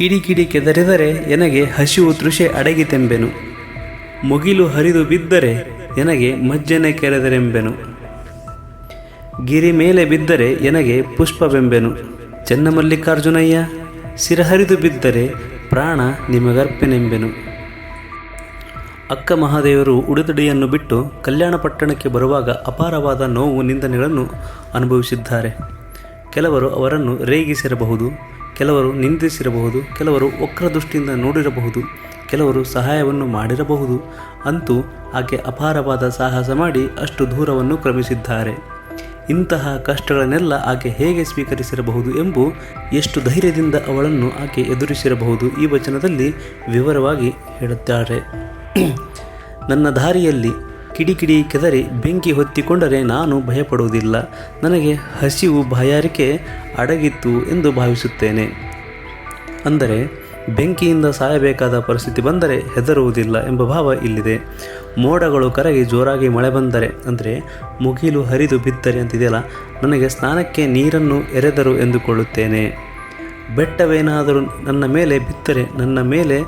ಕಿಡಿ ಕಿಡಿ ಕೆದರಿದರೆ ನನಗೆ ಹಸಿವು ತೃಷೆ ಅಡಗಿತೆಂಬೆನು. ಮುಗಿಲು ಹರಿದು ಬಿದ್ದರೆ ನನಗೆ ಮಜ್ಜನೆ ಕೆರೆದರೆಂಬೆನು. ಗಿರಿ ಮೇಲೆ ಬಿದ್ದರೆ ನನಗೆ ಪುಷ್ಪವೆಂಬೆನು. ಚೆನ್ನಮಲ್ಲಿಕಾರ್ಜುನಯ್ಯ ಸಿರಹರಿದು ಬಿದ್ದರೆ ಪ್ರಾಣ ನಿಮಗರ್ಪೆನೆಂಬೆನು. ಅಕ್ಕ ಮಹಾದೇವರು ಉಡುತಡಿಯನ್ನು ಬಿಟ್ಟು ಕಲ್ಯಾಣ ಪಟ್ಟಣಕ್ಕೆ ಬರುವಾಗ ಅಪಾರವಾದ ನೋವು ನಿಂದನೆಗಳನ್ನು ಅನುಭವಿಸಿದ್ದಾರೆ. ಕೆಲವರು ಅವರನ್ನು ರೇಗಿಸಿರಬಹುದು. ಕೆಲವರು ನಿಂದಿಸಿರಬಹುದು, ಕೆಲವರು ವಕ್ರದೃಷ್ಟಿಯಿಂದ ನೋಡಿರಬಹುದು, ಕೆಲವರು ಸಹಾಯವನ್ನು ಮಾಡಿರಬಹುದು ಅಂತೂ ಆಕೆ ಅಪಾರವಾದ ಸಾಹಸ ಮಾಡಿ ಅಷ್ಟು ದೂರವನ್ನು ಕ್ರಮಿಸಿದ್ದಾರೆ. ಇಂತಹ ಕಷ್ಟಗಳನ್ನೆಲ್ಲ ಆಕೆ ಹೇಗೆ ಸ್ವೀಕರಿಸಿರಬಹುದು ಎಂಬು ಎಷ್ಟು ಧೈರ್ಯದಿಂದ ಅವಳನ್ನು ಆಕೆ ಎದುರಿಸಿರಬಹುದು ಈ ವಚನದಲ್ಲಿ ವಿವರವಾಗಿ ಹೇಳುತ್ತಾರೆ. ನನ್ನ ದಾರಿಯಲ್ಲಿ ಕಿಡಿಕಿಡಿ ಕೆದರಿ ಬೆಂಕಿ ಹೊತ್ತಿಕೊಂಡರೆ ನಾನು ಭಯಪಡುವುದಿಲ್ಲ. ನನಗೆ ಹಸಿವು ಬಾಯಾರಿಕೆ ಅಡಗಿತ್ತು ಎಂದು ಭಾವಿಸುತ್ತೇನೆ. ಅಂದರೆ, ಬೆಂಕಿಯಿಂದ ಸಾಯಬೇಕಾದ ಪರಿಸ್ಥಿತಿ ಬಂದರೆ ಹೆದರುವುದಿಲ್ಲ ಎಂಬ ಭಾವ ಇಲ್ಲಿದೆ. ಮೋಡಗಳು ಕರಗಿ ಜೋರಾಗಿ ಮಳೆ ಬಂದರೆ, ಅಂದರೆ ಮುಗಿಲು ಹರಿದು ಬಿದ್ದರೆ ಅಂತಿದೆಯಲ್ಲ, ನನಗೆ ಸ್ನಾನಕ್ಕೆ ನೀರನ್ನು ಎರೆದರು ಎಂದುಕೊಳ್ಳುತ್ತೇನೆ. ಬೆಟ್ಟವೇನಾದರೂ ನನ್ನ ಮೇಲೆ ಬಿದ್ದರೆ ನನ್ನ ಮೇಲೆ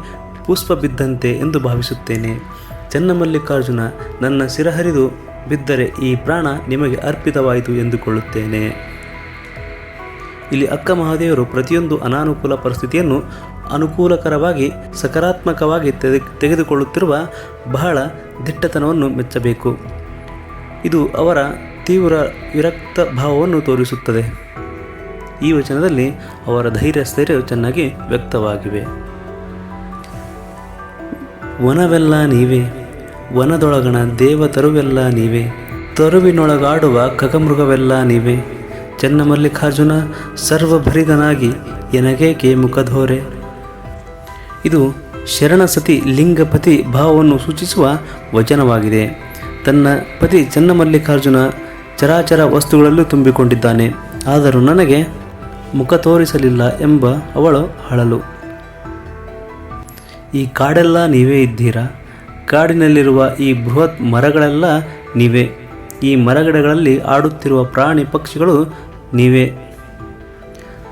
ಪುಷ್ಪ ಬಿದ್ದಂತೆ ಎಂದು ಭಾವಿಸುತ್ತೇನೆ. ಚೆನ್ನಮಲ್ಲಿಕಾರ್ಜುನ ನನ್ನ ಸಿರಹರಿದು ಬಿದ್ದರೆ ಈ ಪ್ರಾಣ ನಿಮಗೆ ಅರ್ಪಿತವಾಯಿತು ಎಂದುಕೊಳ್ಳುತ್ತೇನೆ. ಇಲ್ಲಿ ಅಕ್ಕ ಮಹಾದೇವರು ಪ್ರತಿಯೊಂದು ಅನಾನುಕೂಲ ಪರಿಸ್ಥಿತಿಯನ್ನು ಅನುಕೂಲಕರವಾಗಿ, ಸಕಾರಾತ್ಮಕವಾಗಿ ತೆಗೆ, ತೆಗೆದುಕೊಳ್ಳುತ್ತಿರುವ ಬಹಳ ದಿಟ್ಟತನವನ್ನು ಮೆಚ್ಚಬೇಕು. ಇದು ಅವರ ತೀವ್ರ ವಿರಕ್ತ ಭಾವವನ್ನು ತೋರಿಸುತ್ತದೆ. ಈ ವಚನದಲ್ಲಿ ಅವರ ಧೈರ್ಯ, ಸ್ಥೈರ್ಯ ಚೆನ್ನಾಗಿ ವ್ಯಕ್ತವಾಗಿವೆ. ವನವೆಲ್ಲ ನೀವೇ ವನದೊಳಗಣ ದೇವತರುವೆಲ್ಲ ನೀವೇ. ತರುವಿನೊಳಗಾಡುವ ಖಗಮೃಗವೆಲ್ಲ ನೀವೇ. ಚೆನ್ನಮಲ್ಲಿಕಾರ್ಜುನ ಸರ್ವಭರಿತನಾಗಿ ಎನಗೇಕೆ ಮುಖಧೋರೆ. ಇದು ಶರಣಸತಿ ಲಿಂಗಪತಿ ಭಾವವನ್ನು ಸೂಚಿಸುವ ವಚನವಾಗಿದೆ. ತನ್ನ ಪತಿ ಚೆನ್ನಮಲ್ಲಿಕಾರ್ಜುನ ಚರಾಚರ ವಸ್ತುಗಳಲ್ಲೂ ತುಂಬಿಕೊಂಡಿದ್ದಾನೆ. ಆದರೂ ನನಗೆ ಮುಖ ತೋರಿಸಲಿಲ್ಲ ಎಂಬ ಅವಳು ಅಳಲು ಈ ಕಾಡೆಲ್ಲ ನೀವೇ ಇದ್ದೀರಾ? ಕಾಡಿನಲ್ಲಿರುವ ಈ ಬೃಹತ್ ಮರಗಳೆಲ್ಲ ನೀವೇ. ಈ ಮರಗಿಡಗಳಲ್ಲಿ ಆಡುತ್ತಿರುವ ಪ್ರಾಣಿ ಪಕ್ಷಿಗಳು ನೀವೇ.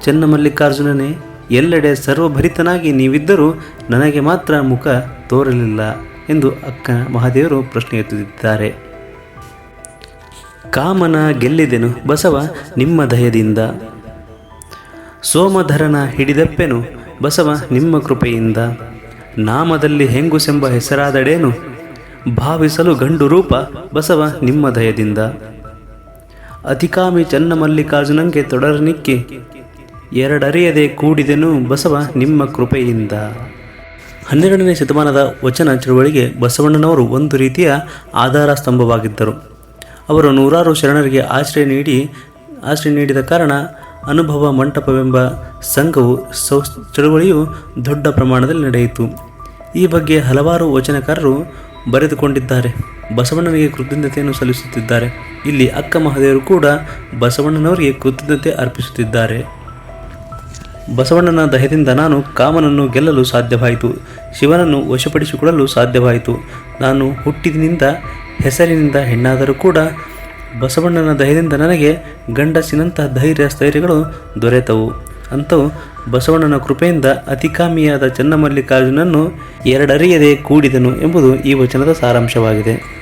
ಚೆನ್ನಮಲ್ಲಿಕಾರ್ಜುನನೇ, ಎಲ್ಲೆಡೆ ಸರ್ವಭರಿತನಾಗಿ ನೀವಿದ್ದರೂ ನನಗೆ ಮಾತ್ರ ಮುಖ ತೋರಲಿಲ್ಲ ಎಂದು ಅಕ್ಕ ಮಹಾದೇವರು ಪ್ರಶ್ನೆ ಎತ್ತುತ್ತಿದ್ದಾರೆ ಕಾಮನ ಗೆಲ್ಲಿದೆನು ಬಸವ ನಿಮ್ಮ ದಯದಿಂದ. ಸೋಮಧರನ ಹಿಡಿದಪ್ಪೆನು ಬಸವ ನಿಮ್ಮ ಕೃಪೆಯಿಂದ. ನಾಮದಲ್ಲಿ ಹೆಂಗುಸೆಂಬ ಹೆಸರಾದಡೇನು? ಭಾವಿಸಲು ಗಂಡು ರೂಪ ಬಸವ ನಿಮ್ಮ ದಯದಿಂದ. ಅತಿಕಾಮಿ ಚನ್ನಮಲ್ಲಿಕಾರ್ಜುನಂಗೆ ತೊಡರನಿಕ್ಕಿ ಎರಡರಿಯದೆ ಕೂಡಿದೆನು ಬಸವ ನಿಮ್ಮ ಕೃಪೆಯಿಂದ. ಹನ್ನೆರಡನೇ ಶತಮಾನದ ವಚನ ಚಳುವಳಿಗೆ ಬಸವಣ್ಣನವರು ಒಂದು ರೀತಿಯ ಆಧಾರ ಸ್ತಂಭವಾಗಿದ್ದರು ಅವರು ನೂರಾರು ಶರಣರಿಗೆ ಆಶ್ರಯ ನೀಡಿ, ಆಶ್ರಯ ನೀಡಿದ ಕಾರಣ ಅನುಭವ ಮಂಟಪವೆಂಬ ಸಂಘವು ಸೌ ಚಳುವಳಿಯು ದೊಡ್ಡ ಪ್ರಮಾಣದಲ್ಲಿ ನಡೆಯಿತು. ಈ ಬಗ್ಗೆ ಹಲವಾರು ವಚನಕಾರರು ಬರೆದುಕೊಂಡಿದ್ದಾರೆ. ಬಸವಣ್ಣನಿಗೆ ಕೃತಜ್ಞತೆಯನ್ನು ಸಲ್ಲಿಸುತ್ತಿದ್ದಾರೆ. ಇಲ್ಲಿ ಅಕ್ಕ ಮಹಾದೇವರು ಕೂಡ ಬಸವಣ್ಣನವರಿಗೆ ಕೃತಜ್ಞತೆ ಅರ್ಪಿಸುತ್ತಿದ್ದಾರೆ. ಬಸವಣ್ಣನ ದಯದಿಂದ ನಾನು ಕಾಮನನ್ನು ಗೆಲ್ಲಲು ಸಾಧ್ಯವಾಯಿತು. ಶಿವನನ್ನು ವಶಪಡಿಸಿಕೊಳ್ಳಲು ಸಾಧ್ಯವಾಯಿತು. ನಾನು ಹುಟ್ಟಿದಿನಿಂದ, ಹೆಸರಿನಿಂದ ಹೆಣ್ಣಾದರೂ ಕೂಡ ಬಸವಣ್ಣನ ದಯದಿಂದ ನನಗೆ ಗಂಡಸಿನಂತಹ ಧೈರ್ಯ, ಸ್ಥೈರ್ಯಗಳು ದೊರೆತವು. ಅಂತೂ ಬಸವಣ್ಣನ ಕೃಪೆಯಿಂದ ಅತಿಕಾಮಿಯಾದ ಚನ್ನಮಲ್ಲಿಕಾರ್ಜುನನ್ನು ಎರಡರಿಯದೆ ಕೂಡಿದನು ಎಂಬುದು ಈ ವಚನದ ಸಾರಾಂಶವಾಗಿದೆ.